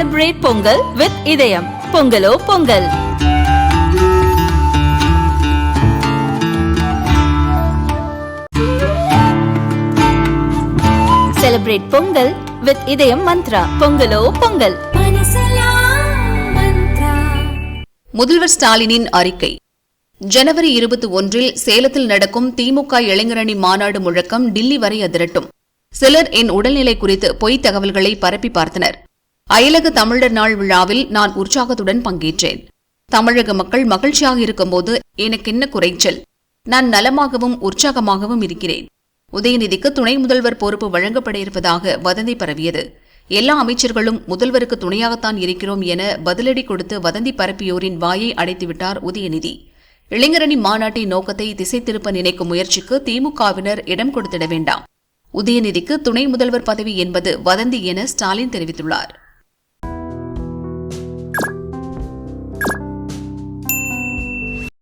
Celebrate Pongal with இதயம் பொங்கலோ Pongal celebrate Pongal with இதயம் மந்த்ரா பொங்கலோ பொங்கல் முதல்வர் ஸ்டாலினின் அறிக்கை. ஜனவரி இருபத்தி ஒன்றில் சேலத்தில் நடக்கும் திமுக இளைஞரணி மாநாடு முழக்கம் டில்லி வரை அதிரட்டும். சிலர் என் உடல்நிலை குறித்து பொய்த் தகவல்களை பரப்பி பார்த்தனர். அயலக தமிழர் நாள் விழாவில் நான் உற்சாகத்துடன் பங்கேற்றேன். தமிழக மக்கள் மகிழ்ச்சியாக இருக்கும்போது எனக்கு என்ன குறைச்சல்? நான் நலமாகவும் உற்சாகமாகவும் இருக்கிறேன். உதயநிதிக்கு துணை முதல்வர் பொறுப்பு வழங்கப்பட இருப்பதாக வதந்தி பரவியது. எல்லா அமைச்சர்களும் முதல்வருக்கு துணையாகத்தான் இருக்கிறோம் என பதிலடி கொடுத்து வதந்தி பரப்பியோரின் வாயை அடைத்துவிட்டார் உதயநிதி. இளைஞரணி மாநாட்டின் நோக்கத்தை திசை திருப்ப நினைக்கும் முயற்சிக்கு திமுகவினர் இடம் கொடுத்திட வேண்டாம். உதயநிதிக்கு துணை முதல்வர் பதவி என்பது வதந்தி என ஸ்டாலின் தெரிவித்துள்ளார்.